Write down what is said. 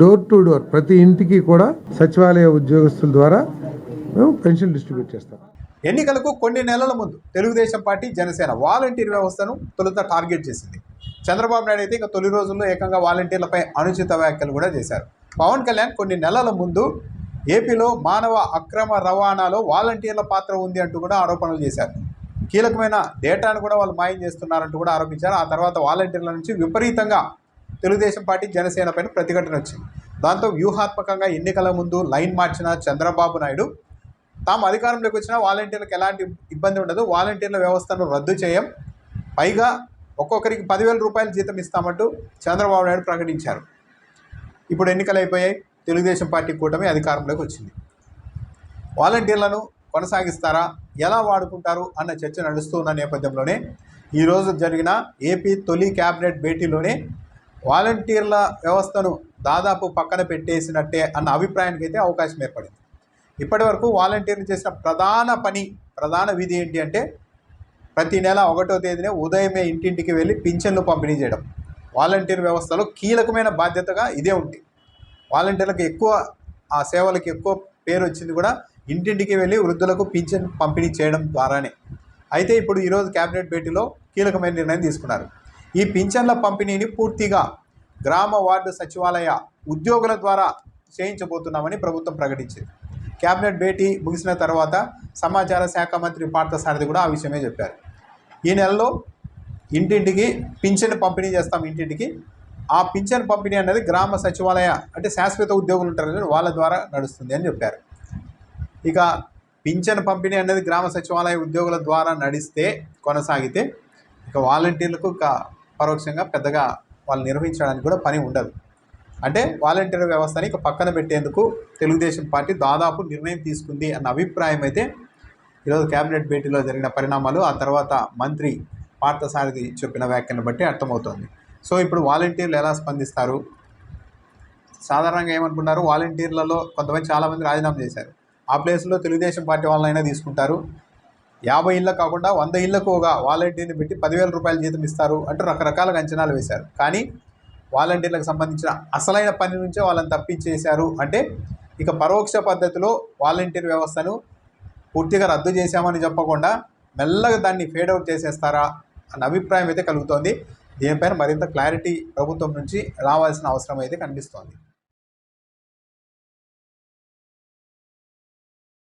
Door to door ప్రతి ఇంటికి కూడా సచివాలయ ఉద్యోగస్తుల ద్వారా మేము పెన్షన్ డిస్ట్రిబ్యూట్ చేస్తాం. ఎన్నికలకు కొన్ని నెలల ముందు తెలుగుదేశం పార్టీ జనసేన వాలంటీర్ వ్యవస్థను తొలుత టార్గెట్ చేసింది. చంద్రబాబు నాయుడు అయితే ఇక తొలి రోజుల్లో ఏకంగా వాలంటీర్లపై అనుచిత వ్యాఖ్యలు కూడా చేశారు. పవన్ కళ్యాణ్ కొన్ని నెలల ముందు ఏపీలో మానవ అక్రమ రవాణాలో వాలంటీర్ల పాత్ర ఉంది అంటూ కూడా ఆరోపణలు చేశారు. కీలకమైన డేటాను కూడా వాళ్ళు మాయం చేస్తున్నారంటూ కూడా ఆరోపించారు. ఆ తర్వాత వాలంటీర్ల నుంచి విపరీతంగా తెలుగుదేశం పార్టీ జనసేన పైన ప్రతిఘటన వచ్చింది. దాంతో వ్యూహాత్మకంగా ఎన్నికల ముందు లైన్ మార్చిన చంద్రబాబు నాయుడు తాము అధికారంలోకి వచ్చినా వాలంటీర్లకు ఎలాంటి ఇబ్బంది ఉండదు. వాలంటీర్ల వ్యవస్థను రద్దు చేయం. పైగా ఒక్కొక్కరికి పదివేల రూపాయలు జీతం ఇస్తామంటూ చంద్రబాబు నాయుడు ప్రకటించారు. ఇప్పుడు ఎన్నికలు అయిపోయాయి. తెలుగుదేశం పార్టీ కూటమి అధికారంలోకి వచ్చింది. వాలంటీర్లను కొనసాగిస్తారా? ఎలా వాడుకుంటారు? అన్న చర్చ నడుస్తూ ఉన్న నేపథ్యంలోనే ఈరోజు జరిగిన ఏపీ తొలి క్యాబినెట్ భేటీలోనే వాలంటీర్ల వ్యవస్థను దాదాపు పక్కన పెట్టేసినట్టే అన్న అభిప్రాయానికి అయితే అవకాశం ఏర్పడింది. ఇప్పటి వరకు వాలంటీర్లు చేసిన ప్రధాన పని ప్రధాన విధి ఏంటి అంటే ప్రతి నెల ఒకటో తేదీనే ఉదయమే ఇంటింటికి వెళ్ళి పింఛన్లు పంపిణీ చేయడం. వాలంటీర్ వ్యవస్థలో కీలకమైన బాధ్యతగా ఇదే ఉంది. వాలంటీర్లకు ఎక్కువ ఆ సేవలకు ఎక్కువ పేరు వచ్చింది కూడా ఇంటింటికి వెళ్ళి వృద్ధులకు పింఛన్ పంపిణీ చేయడం ద్వారానే. అయితే ఇప్పుడు ఈరోజు కేబినెట్ భేటీలో కీలకమైన నిర్ణయం తీసుకున్నారు. ఈ పింఛన్ల పంపిణీని పూర్తిగా గ్రామ వార్డు సచివాలయ ఉద్యోగుల ద్వారా చేయించబోతున్నామని ప్రభుత్వం ప్రకటించింది. కేబినెట్ భేటీ ముగిసిన తర్వాత సమాచార శాఖ మంత్రి పార్థసారథి కూడా ఆ విషయమే చెప్పారు. ఈ నెలలో ఇంటింటికి పింఛన్ పంపిణీ చేస్తాం ఇంటింటికి. ఆ పింఛన్ పంపిణీ అనేది గ్రామ సచివాలయ అంటే శాశ్వత ఉద్యోగులు ఉంటారు కదా, వాళ్ళ ద్వారా నడుస్తుంది అని చెప్పారు. ఇక పింఛన్ పంపిణీ అనేది గ్రామ సచివాలయ ఉద్యోగుల ద్వారా నడిస్తే కొనసాగితే ఇక వాలంటీర్లకు ఇక పరోక్షంగా పెద్దగా వాళ్ళు నిర్వహించడానికి కూడా పని ఉండదు. అంటే వాలంటీర్ వ్యవస్థని ఇక పక్కన పెట్టేందుకు తెలుగుదేశం పార్టీ దాదాపు నిర్ణయం తీసుకుంది అన్న అభిప్రాయం అయితే ఈరోజు కేబినెట్ భేటీలో జరిగిన పరిణామాలు ఆ తర్వాత మంత్రి పార్థసారథి చెప్పిన వ్యాఖ్యను బట్టి అర్థమవుతోంది. సో ఇప్పుడు వాలంటీర్లు ఎలా స్పందిస్తారు? సాధారణంగా ఏమనుకున్నారు వాలంటీర్లలో కొంతమంది చాలామంది రాజీనామా చేశారు. ఆ ప్లేస్లో తెలుగుదేశం పార్టీ వాళ్ళైనా తీసుకుంటారు. యాభై ఇళ్ళ కాకుండా వంద ఇళ్ళకు ఒక వాలంటీర్ని పెట్టి పదివేల రూపాయల జీతం ఇస్తారు అంటూ రకరకాలుగా అంచనాలు వేశారు. కానీ వాలంటీర్లకు సంబంధించిన అసలైన పని నుంచే వాళ్ళని తప్పించేశారు అంటే ఇక పరోక్ష పద్ధతిలో వాలంటీర్ వ్యవస్థను పూర్తిగా రద్దు చేశామని చెప్పకుండా మెల్లగా దాన్ని ఫేడౌట్ చేసేస్తారా అన్న అభిప్రాయం అయితే కలుగుతోంది. దీనిపైన మరింత క్లారిటీ ప్రభుత్వం నుంచి రావాల్సిన అవసరం అయితే కనిపిస్తోంది.